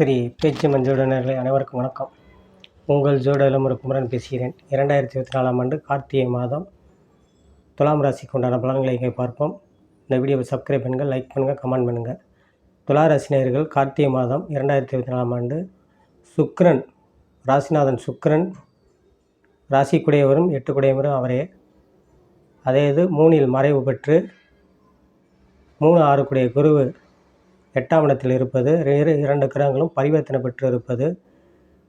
சரி பேச்சு மஞ்சளுடனே அனைவருக்கும் வணக்கம். உங்கள் ஜோடலும் ஒரு குமரன் பேசுகிறேன். இரண்டாயிரத்தி இருபத்தி நாலாம் ஆண்டு கார்த்திகை மாதம் துலாம் ராசிக்கு உண்டான பலன்களை இங்கே பார்ப்போம். இந்த வீடியோவை சப்ஸ்கிரைப் பண்ணுங்கள் லைக் பண்ணுங்கள் கமெண்ட் பண்ணுங்கள் துலா ராசினியர்கள் கார்த்திகை மாதம் இரண்டாயிரத்தி இருபத்தி நாலாம் ஆண்டு சுக்ரன் ராசிநாதன் சுக்ரன் ராசிக்குடையவரும் எட்டுக்குடையவரும் அவரே. அதே இது மூணில் மறைவு பெற்று மூணு ஆறுக்குடைய குருவு எட்டாம் இடத்தில் இருப்பது. இரு இரண்டு கிரகங்களும் பரிவர்த்தனை பெற்று இருப்பது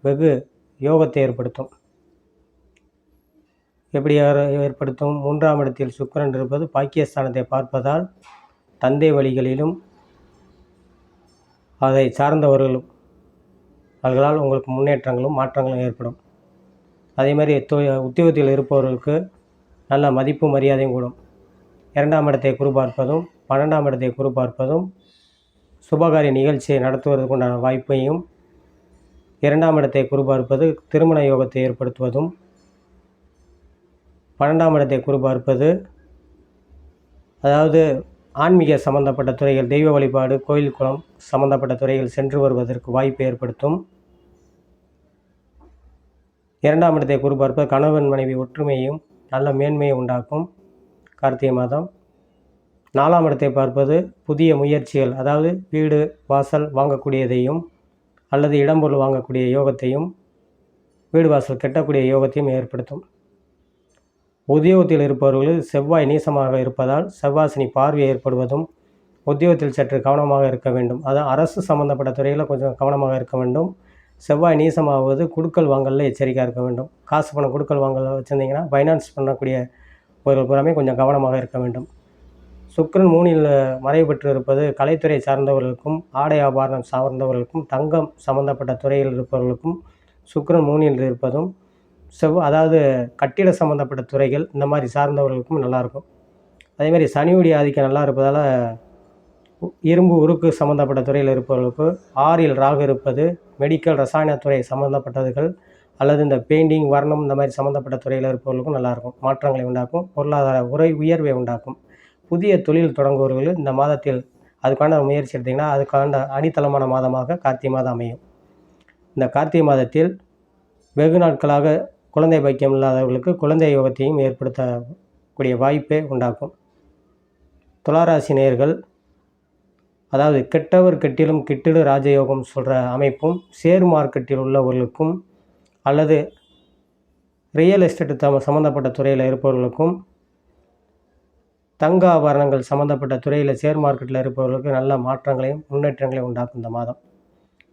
வெகு யோகத்தை ஏற்படுத்தும். எப்படி ஏற்படுத்தும்? மூன்றாம் இடத்தில் சுக்கரன் இருப்பது. பாக்கியஸ்தானத்தை பார்ப்பதால் தந்தை வழிகளிலும் அதை சார்ந்தவர்களும் அவர்களால் உங்களுக்கு முன்னேற்றங்களும் மாற்றங்களும் ஏற்படும். அதே மாதிரி தொ உத்தியோகத்தில் இருப்பவர்களுக்கு நல்ல மதிப்பு மரியாதையும் கூடும். இரண்டாம் இடத்தை குரு பார்ப்பதும் பன்னெண்டாம் இடத்தை குரு பார்ப்பதும் சுபகாரிய நிகழ்ச்சியை நடத்துவதற்குண்டான வாய்ப்பையும் இரண்டாம் இடத்தை குறிபார்ப்பது திருமண யோகத்தை ஏற்படுத்துவதும் பன்னெண்டாம் இடத்தை குறிபார்ப்பது அதாவது ஆன்மீக சம்பந்தப்பட்ட துறைகள் தெய்வ வழிபாடு கோயில் குளம் சம்பந்தப்பட்ட துறைகள் சென்று வருவதற்கு வாய்ப்பை ஏற்படுத்தும். இரண்டாம் இடத்தை குறிபார்ப்பது கணவன் மனைவி ஒற்றுமையும் நல்ல மேன்மையை உண்டாக்கும். கார்த்திகை மாதம் நாலாம் இடத்தை பார்ப்பது புதிய முயற்சிகள் அதாவது வீடு வாசல் வாங்கக்கூடியதையும் அல்லது இடம்பொருள் வாங்கக்கூடிய யோகத்தையும் வீடு வாசல் கட்டக்கூடிய யோகத்தையும் ஏற்படுத்தும். உத்தியோகத்தில் இருப்பவர்கள் செவ்வாய் நீசமாக இருப்பதால் செவ்வாசினி பார்வை ஏற்படுவதும் உத்தியோகத்தில் சற்று கவனமாக இருக்க வேண்டும். அதான் அரசு சம்பந்தப்பட்ட துறையில் கொஞ்சம் கவனமாக இருக்க வேண்டும். செவ்வாய் நீசமாவது குடுக்கல் வாங்கலில் எச்சரிக்கையாக இருக்க வேண்டும். காசு பணம் குடுக்கல் வாங்கல் வச்சுருந்தீங்கன்னா ஃபைனான்ஸ் பண்ணக்கூடிய ஒரு புறமே கொஞ்சம் கவனமாக இருக்க வேண்டும். சுக்ரன் மூணில் மறைவு இருப்பது கலைத்துறை சார்ந்தவர்களுக்கும் ஆடை ஆபரணம் சார்ந்தவர்களுக்கும் தங்கம் சம்பந்தப்பட்ட துறையில் இருப்பவர்களுக்கும் சுக்ரன் மூணில் இருப்பதும் செவ் அதாவது கட்டிட சம்பந்தப்பட்ட துறைகள் இந்த மாதிரி சார்ந்தவர்களுக்கும் நல்லாயிருக்கும். அதேமாதிரி சனியுடைய ஆதிக்கம் நல்லா இருப்பதால் இரும்பு உருக்கு சம்பந்தப்பட்ட துறையில் இருப்பவர்களுக்கு ஆறில் ராகு இருப்பது மெடிக்கல் ரசாயனத்துறை சம்பந்தப்பட்டதுகள் அல்லது இந்த பெயிண்டிங் வர்ணம் இந்த மாதிரி சம்மந்தப்பட்ட துறையில் இருப்பவர்களுக்கும் நல்லாயிருக்கும். மாற்றங்களை உண்டாக்கும் பொருளாதார உரை உயர்வை உண்டாக்கும். புதிய தொழில் தொடங்குபவர்கள் இந்த மாதத்தில் அதுக்கான முயற்சி எடுத்திங்கன்னா அதுக்கான அடித்தளமான மாதமாக கார்த்திகை மாதம் அமையும். இந்த கார்த்திகை மாதத்தில் வெகு நாட்களாக குழந்தை பாக்கியம் இல்லாதவர்களுக்கு குழந்தை யோகத்தையும் ஏற்படுத்தக்கூடிய வாய்ப்பை உண்டாக்கும் துளாராசி நேயர்கள் அதாவது கெட்டவர் கெட்டிலும் கிட்டிடு ராஜயோகம் சொல்கிற அமைப்பும் ஷேர் மார்க்கெட்டில் உள்ளவர்களுக்கும் அல்லது ரியல் எஸ்டேட் சம்மந்தப்பட்ட துறையில் இருப்பவர்களுக்கும் தங்க ஆபரணங்கள் சம்மந்தப்பட்ட துறையில் ஷேர் மார்க்கெட்டில் இருப்பவர்களுக்கு நல்ல மாற்றங்களையும் முன்னேற்றங்களையும் உண்டாக்கும் இந்த மாதம்.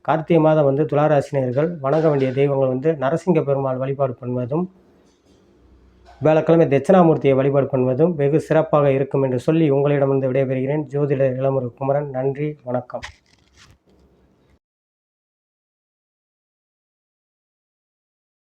கார்த்திகை மாதம் வந்து துளாராசினியர்கள் வணங்க வேண்டிய தெய்வங்கள் வந்து நரசிங்க பெருமாள் வழிபாடு பண்ணுவதும் வேளக்கிழமை தட்சிணாமூர்த்தியை வழிபாடு பண்ணுவதும் வெகு சிறப்பாக இருக்கும் என்று சொல்லி உங்களிடமிருந்து விடைபெறுகிறேன். ஜோதிடர் இளமுரு குமரன் நன்றி வணக்கம்.